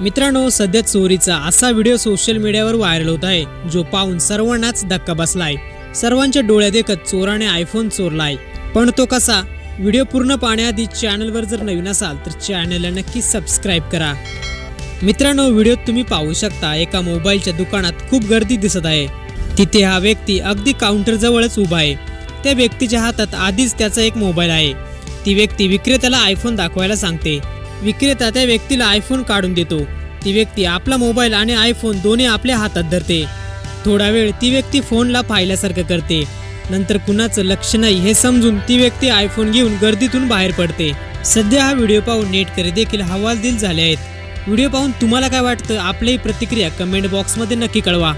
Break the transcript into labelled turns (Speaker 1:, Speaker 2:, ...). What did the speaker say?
Speaker 1: मित्रांनो सध्या चोरीचा असा व्हिडिओ सोशल मीडियावर व्हायरल होत आहे जो पाहून सर्वांनाच धक्का बसलाय. सर्वांच्या डोळ्यात देखत चोराने आयफोन चोरलाय. पण तो कसा? व्हिडिओ पूर्ण पाहण्याआधी चॅनलवर जर नवीन असाल तर चॅनलला नक्की सबस्क्राईब करा. मित्रांनो व्हिडिओत तुम्ही पाहू शकता एका मोबाईलच्या दुकानात खूप गर्दी दिसत आहे. तिथे हा व्यक्ती अगदी काउंटर जवळच उभा आहे. त्या व्यक्तीच्या हातात आधीच त्याचा एक मोबाईल आहे. ती व्यक्ती विक्रेत्याला आयफोन दाखवायला सांगते. विक्रेता त्या व्यक्तीला आयफोन काढून देतो. ती व्यक्ती आपला मोबाईल आणि आयफोन दोन्ही आपल्या हातात धरते. थोडा वेळ ती व्यक्ती फोनला पाहिल्यासारखं करते. नंतर कुणाचं लक्ष नाही हे समजून ती व्यक्ती आयफोन घेऊन गर्दीतून बाहेर पडते. सध्या हा व्हिडिओ पाहून नेटकरी देखील हवालदिल झाले आहेत. व्हिडिओ पाहून तुम्हाला काय वाटतं? आपली प्रतिक्रिया कमेंट बॉक्समध्ये नक्की कळवा.